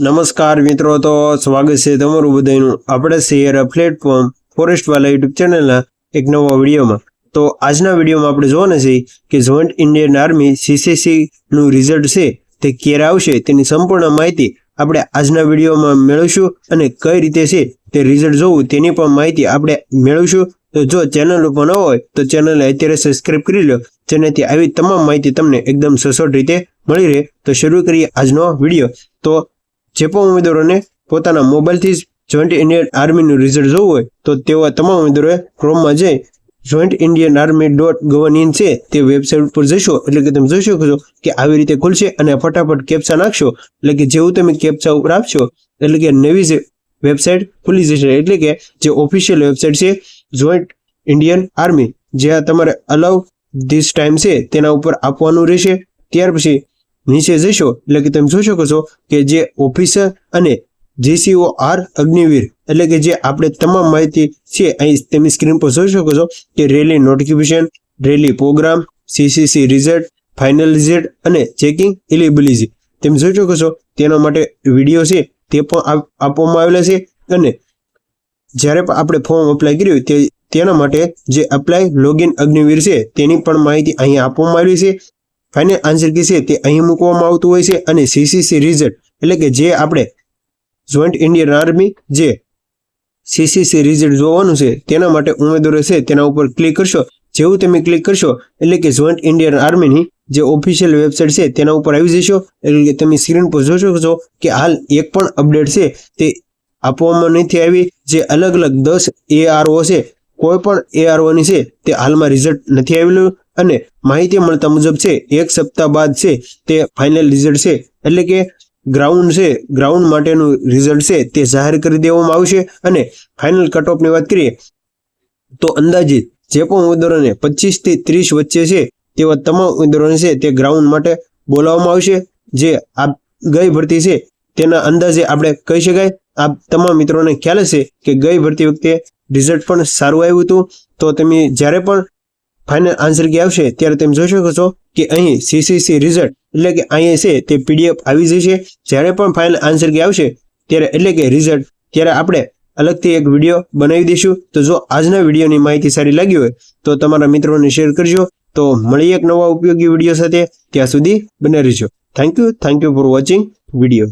નમસ્કાર મિત્રો, તો સ્વાગત છે તમારું બધાનું આપણે શેર પ્લેટફોર્મ ફોરેસ્ટ વાલા યુટ્યુબ ચેનલના એક નવા વિડીયોમાં. તો આજના વિડીયોમાં આપણે જોવાના છે કે જોઈન્ટ ઇન્ડિયન આર્મી સીસીસીનું રિઝલ્ટ છે, તે ક્યારે આવશે તેની સંપૂર્ણ માહિતી આપણે આજના વિડીયોમાં મેળવશું અને કઈ રીતે છે તે રિઝલ્ટ જોવું તેની પણ માહિતી આપણે મેળવશું. તો જો ચેનલ ઉપર ન હોય તો ચેનલને અત્યારે સબસ્ક્રાઈબ કરી લો, જેનાથી આવી તમામ માહિતી તમને એકદમ સચોટ રીતે મળી રહે. તો શરૂ કરીએ આજનો વીડિયો. તો જે પણ ઉમેદવારોને પોતાના મોબાઈલથી જ જોઈન્ટ ઇન્ડિયન આર્મીનું રિઝલ્ટ જોવું હોય, તો તેવા તમામ ઉમેદવારોએ ક્રોમમાં જઈ joint Indian army dot govern in છે, તે વેબસાઇટ ઉપર જશો. એટલે કે તમે જોઈ શકો છો કે આવી રીતે ખુલશે અને ફટાફટ કેપ્ચા નાખશો. એટલે કે જેવું તમે કેપ્ચા ઉપર આપશો એટલે કે નવી જે વેબસાઇટ ખુલી જશે. એટલે કે જે ઓફિશિયલ વેબસાઇટ છે જોઈન્ટ ઇન્ડિયન આર્મી જ્યાં તમારે અલાઉ ધીસ ટાઈમ છે, તેના ઉપર આપવાનું રહેશે. ત્યાર પછી નીચે જશો, એટલે કે તમે જોઈ શકો છો કે જે ઓફિસર અને જીસીઓ આર અગ્નિવીર, એટલે કે જે આપણે તમામ માહિતી છે, અહીં તમે સ્ક્રીન પર જોઈ શકો છો કે rally notification rally programme CCC result final result અને ચેકિંગ ઇલિબિલિટી તમે જોઈ શકો છો, તેના માટે વીડિયો છે, તે પણ આપ- આપવામાં આવેલા છે અને જ્યારે પણ આપણે ફોર્મ અપ્લાય કર્યું, તે, તેના માટે જે અપ્લાય લોગિન અગ્નિવીર છે, તેની પણ માહિતી અહીં આપવામાં આવી છે. ફાઇનલ આન્સર કે છે તે અહીં મૂકવામાં આવતું હોય છે અને સીસીસી રિઝલ્ટ એટલે કે જે આપણે જોઈન્ટ ઇન્ડિયન આર્મી જે સીસીસી રિઝલ્ટ જોવાનું છે તેના માટે ઉમેદવારો છે તેના ઉપર ક્લિક કરશો. જેવું તમે ક્લિક કરશો એટલે કે જોઈન્ટ ઇન્ડિયન આર્મીની જે ઓફિશિયલ વેબસાઇટ છે તેના ઉપર આવી જશો. એટલે કે તમે સ્ક્રીન પર જોઈ શકો છો કે હાલ એક પણ અપડેટ છે તે આપવામાં નથી આવી. જે અલગ અલગ દસ એઆરઓ છે કોઈ પણ એઆરઓની છે તે હાલમાં રિઝલ્ટ નથી આવેલું. અને માહિતી મળતા મુજબ છે, એક સપ્તાહ બાદ છે, તે ફાઇનલ રિઝલ્ટ છે. એટલે કે ગ્રાઉન્ડ છે ગ્રાઉન્ડ માટેનું રિઝલ્ટ છે, તે જાહેર કરી દેવામાં આવશે. અને ફાઇનલ કટ ઓફની વાત કરીએ, તો અંદાજિત જે પણ ઉમેદવારોને પચીસથી ત્રીસ વચ્ચે છે, તેવા તમામ ઉમેદવારોને છે, તે ગ્રાઉન્ડ માટે બોલાવવામાં આવશે. જે આ ગઈ ભરતી છે, તેના અંદાજે આપણે કહી શકાય. આ તમામ મિત્રોને ખ્યાલ હશે કે ગઈ ભરતી વખતે રિઝલ્ટ પણ સારું આવ્યું હતું. તો તમે જ્યારે પણ ફાઇનલ આન્સર કે આવશે? ત્યારે તમે જોઈ શકો છો કે અહીં સીસીસી રિઝલ્ટ એટલે કે અહીંયા છે તે પીડીએફ આવી જશે. જ્યારે પણ ફાઇનલ આન્સર કે આવશે? ત્યારે એટલે કે રિઝલ્ટ ત્યારે આપણે અલગથી એક વીડિયો બનાવી દઈશું. તો જો આજના વિડીયોની માહિતી સારી લાગી હોય, તો તમારા મિત્રોને શેર કરજો. તો મળીએ એક નવા ઉપયોગી વીડિયો સાથે. ત્યાં સુધી બને રહેજો. Thank you thank you for watching video